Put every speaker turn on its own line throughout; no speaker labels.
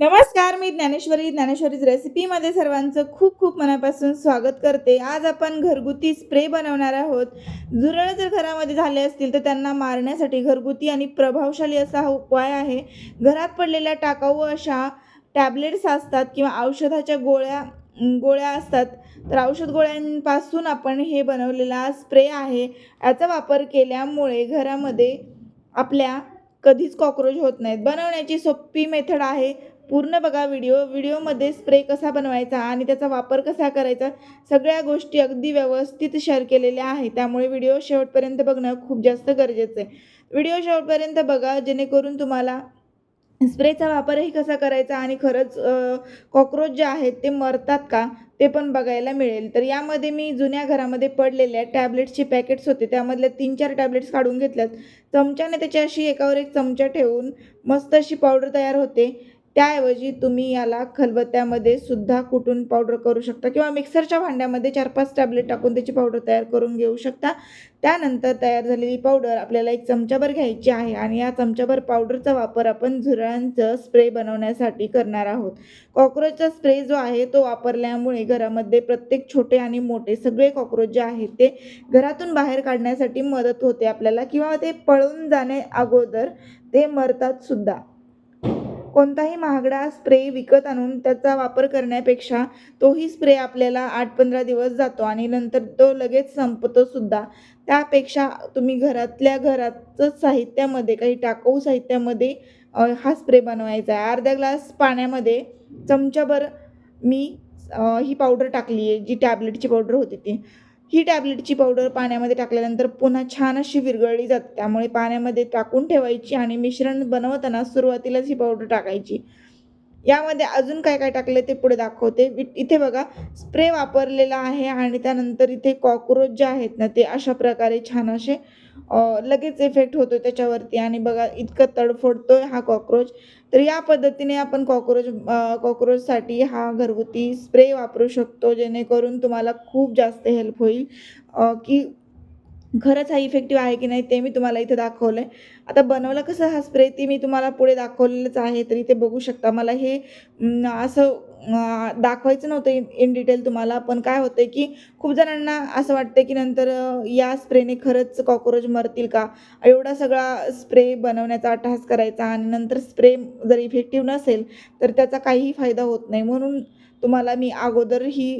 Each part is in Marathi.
नमस्कार मी ज्ञानेश्वरी. ज्ञानेश्वरीज रेसिपीमध्ये सर्वांचं खूप खूप मनापासून स्वागत करते. आज आपण घरगुती स्प्रे बनवणार आहोत. झुरळ जर घरामध्ये झाले असतील तर त्यांना मारण्यासाठी घरगुती आणि प्रभावशाली असा हा उपाय आहे. घरात पडलेल्या टाकाऊ अशा टॅबलेट्स असतात किंवा औषधाच्या गोळ्या गोळ्या असतात. तर औषध गोळ्यांपासून आपण हे बनवलेला स्प्रे आहे. याचा वापर केल्यामुळे घरामध्ये आपल्या कधीच कॉक्रोच होत नाहीत. बनवण्याची सोपी मेथड आहे. पूर्ण बघा व्हिडिओ व्हिडिओमध्ये स्प्रे कसा बनवायचा आणि त्याचा वापर कसा करायचा सगळ्या गोष्टी अगदी व्यवस्थित शेअर केलेल्या आहे त्यामुळे व्हिडिओ शेवटपर्यंत बघणं खूप जास्त गरजेचं आहे. व्हिडिओ शेवटपर्यंत बघा जेणेकरून तुम्हाला स्प्रेचा वापरही कसा करायचा आणि खरंच कॉक्रोच जे आहेत ते मरतात का ते पण बघायला मिळेल. तर यामध्ये मी जुन्या घरामध्ये पडलेल्या टॅबलेट्सचे पॅकेट्स होते. त्यामधल्या तीन चार टॅबलेट्स काढून घेतल्यात. चमच्याने त्याची अशी एकावर एक चमचा ठेवून मस्त अशी पावडर तयार होते. त्याऐवजी तुम्ही याला खलबत्त्यामध्ये सुद्धा कुटून पावडर करू शकता किंवा मिक्सरच्या भांड्यामध्ये चार पाच टॅबलेट टाकून त्याची पावडर तयार करून घेऊ शकता. त्यानंतर तयार झालेली पावडर आपल्याला एक चमचाभर घ्यायची आहे आणि या चमचाभर पावडरचा वापर आपण झुरळांचं स्प्रे बनवण्यासाठी करणार आहोत. कॉक्रोचचा स्प्रे जो आहे तो वापरल्यामुळे घरामध्ये प्रत्येक छोटे आणि मोठे सगळे कॉक्रोच जे आहेत ते घरातून बाहेर काढण्यासाठी मदत होते आपल्याला किंवा ते पळून जाणे अगोदर ते मरतात सुद्धा. कोणताही महागडा स्प्रे विकत आणून त्याचा वापर करण्यापेक्षा तोही स्प्रे आपल्याला आठ पंधरा दिवस जातो आणि नंतर तो लगेच संपतो सुद्धा. त्यापेक्षा तुम्ही घरातल्या घरातच साहित्यामध्ये काही टाकाऊ साहित्यामध्ये हा स्प्रे बनवायचा आहे. अर्धा ग्लास पाण्यामध्ये चमचाभर मी ही पावडर टाकली आहे जी टॅबलेटची पावडर होती ती. ही टॅबलेटची पावडर पाण्यामध्ये टाकल्यानंतर पुन्हा छान अशी विरघळली जाते. त्यामुळे पाण्यामध्ये टाकून ठेवायची आणि मिश्रण बनवताना सुरुवातीलाच ही पावडर टाकायची. यामध्ये अजून काय काय टाकलं ते पुढे दाखवते. इथे बघा स्प्रे वापरलेला आहे आणि त्यानंतर इथे कॉक्रोच जे आहेत ना ते अशा प्रकारे छान असे लगेच इफेक्ट होतो त्याच्यावरती आणि बघा इतकं तडफोडतोय हा कॉक्रोच. तर या पद्धतीने आपण कॉक्रोच कॉक्रोचसाठी हा घरगुती स्प्रे वापरू शकतो जेणेकरून तुम्हाला खूप जास्त हेल्प होईल. की खरंच हा इफेक्टिव्ह आहे की नाही ते मी तुम्हाला इथे दाखवलं आहे आता बनवलं कसं हा स्प्रे ती मी तुम्हाला पुढे दाखवलेलंच आहे तर इथे बघू शकता. मला हे असं दाखवायचं नव्हतं इन इन डिटेल तुम्हाला पण काय होतं की खूप जणांना असं वाटतं की नंतर या स्प्रेने खरंच कॉक्रोच मरतील का? एवढा सगळा स्प्रे बनवण्याचा अट्टहास करायचा आणि नंतर स्प्रे जर इफेक्टिव्ह नसेल तर त्याचा काहीही फायदा होत नाही. म्हणून तुम्हाला मी अगोदर ही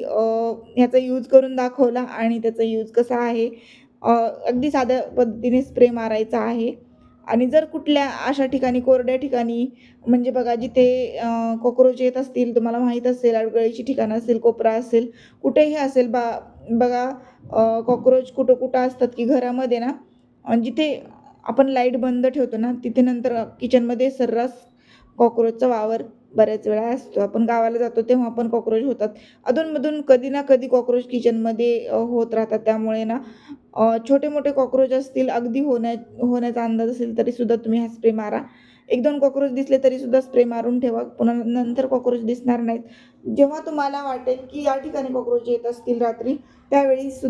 ह्याचा यूज करून दाखवला आणि त्याचा यूज कसा आहे अगदी साध्या पद्धतीने स्प्रे मारायचा आहे. आणि जर कुठल्या अशा ठिकाणी कोरड्या ठिकाणी म्हणजे बघा जिथे कॉक्रोच येत असतील तुम्हाला माहीत असेल अडगळीची ठिकाणं असेल कोपरा असेल कुठेही असेल बा बघा कॉक्रोच कुठं कुठं असतात की घरामध्ये ना जिथे आपण लाइट बंद ठेवतो ना तिथे नंतर किचनमध्ये सर्रास कॉक्रोचचा वावर बऱ्याच वेळा असतो. आपण गावाला जातो तेव्हा पण कॉक्रोच होतात. अधूनमधून कधी ना कधी कॉक्रोच किचनमध्ये होत राहतात. त्यामुळे ना छोटे मोठे कॉक्रोच असतील अगदी होण्या होण्याचा अंदाज असेल तरीसुद्धा तुम्ही हा स्प्रे मारा. एक दोन कॉक्रोच दिसले तरीसुद्धा स्प्रे मारून ठेवा. पुन्हा नंतर कॉक्रोच दिसणार नाहीत. जेव्हा तुम्हाला वाटेल की या ठिकाणी कॉक्रोच येत असतील रात्री त्यावेळी सु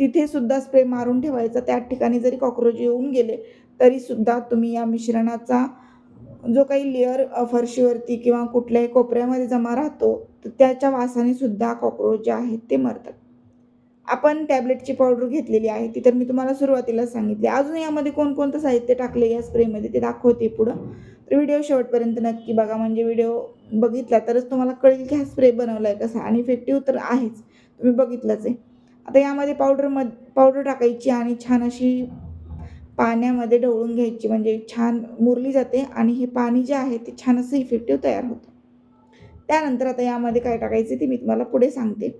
तिथे सुद्धा स्प्रे मारून ठेवायचा. त्या ठिकाणी जरी कॉक्रोच येऊन गेले तरीसुद्धा तुम्ही या मिश्रणाचा जो काही लेअर फरशीवरती किंवा कुठल्याही कोपऱ्यामध्ये जमा राहतो तर त्याच्या वासाने सुद्धा कॉक्रोच जे आहेत ते मरतात. आपण टॅबलेटची पावडर घेतलेली आहे ती तर मी तुम्हाला सुरुवातीला सांगितली. अजून यामध्ये कोणकोणतं साहित्य टाकले या स्प्रेमध्ये ते दाखवते पुढं. तर व्हिडिओ शेवटपर्यंत नक्की बघा म्हणजे व्हिडिओ बघितला तरच तुम्हाला कळेल की हा स्प्रे बनवला आहे कसा. आणि इफेक्टिव्ह तर आहेच. तुम्ही बघितलंच आहे. आता यामध्ये पावडर मध पावडर टाकायची आणि छान अशी पाण्यामध्ये ढवळून घ्यायची. म्हणजे छान मुरली जाते आणि हे पाणी जे आहे ते छान असं इफेक्टिव्ह तयार होतं. त्यानंतर आता यामध्ये काय टाकायचे ते मी तुम्हाला पुढे सांगते.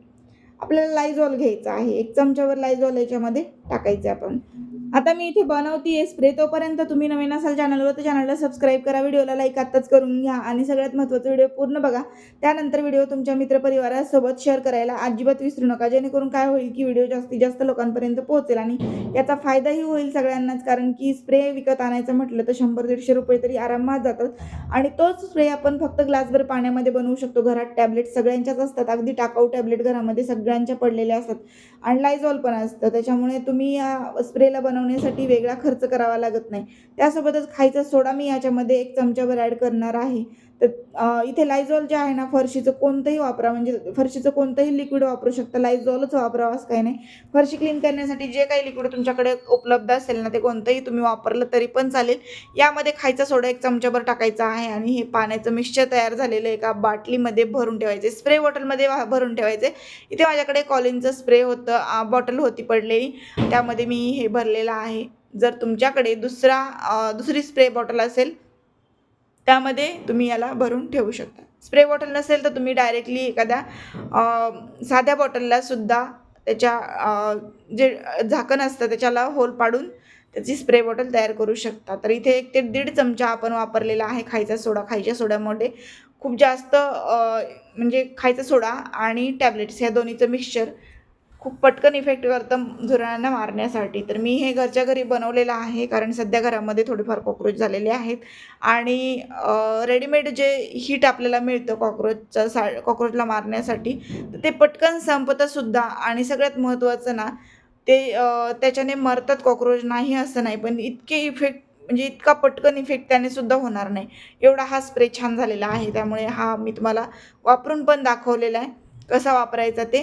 आपल्याला लायझॉल घ्यायचं आहे. एक चमच्यावर लायझॉल याच्यामध्ये टाकायचं आपण. आता मी इथे बनवते स्प्रे तोपर्यंत तुम्ही नवीन असाल चॅनलवर तर चॅनलला सबस्क्राईब करा. व्हिडिओला लाईक आत्ताच करून घ्या. आणि सगळ्यात महत्त्वाचा व्हिडिओ पूर्ण बघा. त्यानंतर व्हिडिओ तुमच्या मित्रपरिवारासोबत शेअर करायला अजिबात विसरू नका. जेणेकरून काय होईल की व्हिडिओ जास्तीत जास्त लोकांपर्यंत पोहोचेल आणि याचा फायदाही होईल सगळ्यांनाच. कारण की स्प्रे विकत आणायचं म्हटलं तर शंभर दीडशे रुपये तरी आरामात जातात. आणि तोच स्प्रे आपण फक्त ग्लासभर पाण्यामध्ये बनवू शकतो. घरात टॅबलेट सगळ्यांच्याच असतात. अगदी टाकाऊ टॅबलेट घरामध्ये सगळ्यांच्या पडलेल्या असतात. आणि लायझॉल पण असतं. त्याच्यामुळे तुम्ही या स्प्रेला बनवण्यासाठी वेगळा खर्च करावा लागत नाही. त्यासोबतच खायचा सोडा मी याच्यामध्ये एक चमच्याभर ॲड करणार आहे. तर इथे लायझॉल जे आहे ना फरशीचं कोणतंही वापरा म्हणजे फरशीचं कोणतंही लिक्विड वापरू शकता. लायझॉलच वापरावं असं काही नाही. फरशी क्लीन करण्यासाठी जे काही लिक्विड तुमच्याकडे उपलब्ध असेल ना ते कोणतंही तुम्ही वापरलं तरी पण चालेल. यामध्ये खायचा सोडा एक चमच्याभर टाकायचा आहे आणि हे पाण्याचं मिक्सचर तयार झालेलं एका बाटलीमध्ये भरून ठेवायचे. स्प्रे बॉटलमध्ये वा- भरून ठेवायचे. इथे माझ्याकडे कॉलिनचं स्प्रे होतं बॉटल होती पडलेली. त्यामध्ये मी हे भरलेलं आहे. जर तुमच्याकडे दुसरा दुसरी स्प्रे बॉटल असेल त्यामध्ये तुम्ही याला भरून ठेवू शकता. स्प्रे बॉटल नसेल तर तुम्ही डायरेक्टली एखाद्या साध्या बॉटललासुद्धा त्याच्या जे झाकण असतं त्याच्याला होल पाडून त्याची स्प्रे बॉटल तयार करू शकता. तर इथे एक ते दीड चमचा आपण वापरलेला आहे खायचा सोडा. खायच्या सोड्यामध्ये खूप जास्त म्हणजे खायचा सोडा आणि टॅबलेट्स ह्या दोन्हीचं मिक्सचर खूप पटकन इफेक्ट करतं झुरळांना मारण्यासाठी. तर मी हे घरच्या घरी बनवलेलं आहे कारण सध्या घरामध्ये थोडेफार कॉक्रोच झालेले आहेत. आणि रेडीमेड जे हीट आपल्याला मिळतं कॉक्रोचचं सा कॉक्रोचला मारण्यासाठी तर ते पटकन संपतंसुद्धा आणि सगळ्यात महत्त्वाचं ना ते त्याच्याने मरतात कॉक्रोच नाही असं नाही पण इतके इफेक्ट म्हणजे इतका पटकन इफेक्ट त्याने सुद्धा होणार नाही. एवढा हा स्प्रे छान झालेला आहे त्यामुळे हा मी तुम्हाला वापरून पण दाखवलेला आहे कसा वापरायचा ते.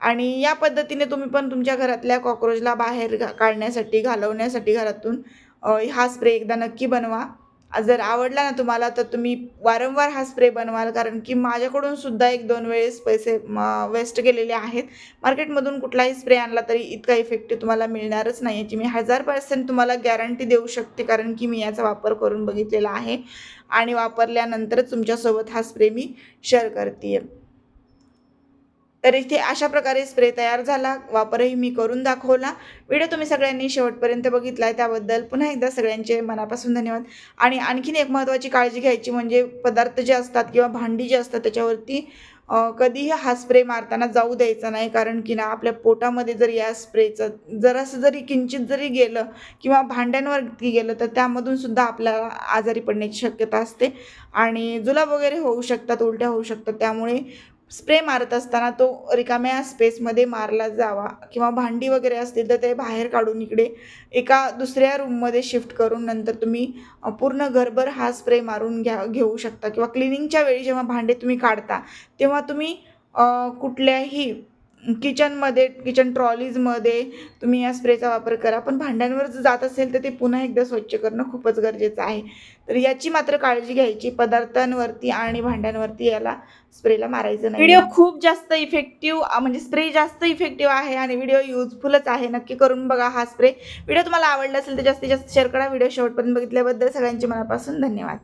आणि या पद्धतीने तुम्ही पण तुमच्या घरातल्या कॉक्रोचला बाहेर घा काढण्यासाठी घालवण्यासाठी घरातून हा स्प्रे एकदा नक्की बनवा. जर आवडला ना तुम्हाला तर तुम्ही वारंवार हा स्प्रे बनवाल कारण की माझ्याकडून सुद्धा एक दोन वेळेस पैसे वेस्ट केलेले आहेत. मार्केटमधून कुठलाही स्प्रे आणला तरी इतका इफेक्टिव्ह तुम्हाला मिळणारच नाही याची. मी हजार पर्सेंट तुम्हाला गॅरंटी देऊ शकते कारण की मी याचा वापर करून बघितलेला आहे. आणि वापरल्यानंतरच तुमच्यासोबत हा स्प्रे मी शेअर करते तर इथे अशा प्रकारे स्प्रे तयार झाला. वापरही मी करून दाखवला. व्हिडिओ तुम्ही सगळ्यांनी शेवटपर्यंत बघितला आहे त्याबद्दल पुन्हा एकदा सगळ्यांचे मनापासून धन्यवाद. आणि आणखीन एक महत्त्वाची काळजी घ्यायची म्हणजे पदार्थ जे असतात किंवा भांडी जे असतात त्याच्यावरती कधीही हा स्प्रे मारताना जाऊ द्यायचा नाही. कारण की ना आपल्या पोटामध्ये जर या स्प्रेचं जरासं जरी किंचित जरी गेलं किंवा भांड्यांवरती गेलं तर त्यामधून सुद्धा आपल्याला आजारी पडण्याची शक्यता असते. आणि जुलाब वगैरे होऊ शकतात उलट्या होऊ शकतात. त्यामुळे स्प्रे मारत असताना तो रिकाम्या स्पेसमध्ये मारला जावा किंवा भांडी वगैरे असतील तर ते बाहेर काढून इकडे एका दुसऱ्या रूममध्ये शिफ्ट करून नंतर तुम्ही पूर्ण घरभर हा स्प्रे मारून घ्या घेऊ शकता. किंवा क्लिनिंगच्या वेळी जेव्हा भांडे तुम्ही काढता तेव्हा तुम्ही कुठल्याही किचनमध्ये किचन ट्रॉलीजमध्ये तुम्ही या स्प्रेचा वापर करा. पण भांड्यांवर जर जात असेल तर ते पुन्हा एकदा स्वच्छ करणं खूपच गरजेचं आहे. तर याची मात्र काळजी घ्यायची. पदार्थांवरती आणि भांड्यांवरती याला स्प्रेला मारायचं नाही. व्हिडिओ खूप जास्त इफेक्टिव्ह म्हणजे स्प्रे जास्त इफेक्टिव्ह आहे आणि व्हिडिओ युजफुलच आहे. नक्की करून बघा हा स्प्रे. व्हिडिओ तुम्हाला आवडला असेल तर जास्तीत जास्त शेअर करा. व्हिडिओ शेवटपर्यंत बघितल्याबद्दल सगळ्यांचे मनापासून धन्यवाद.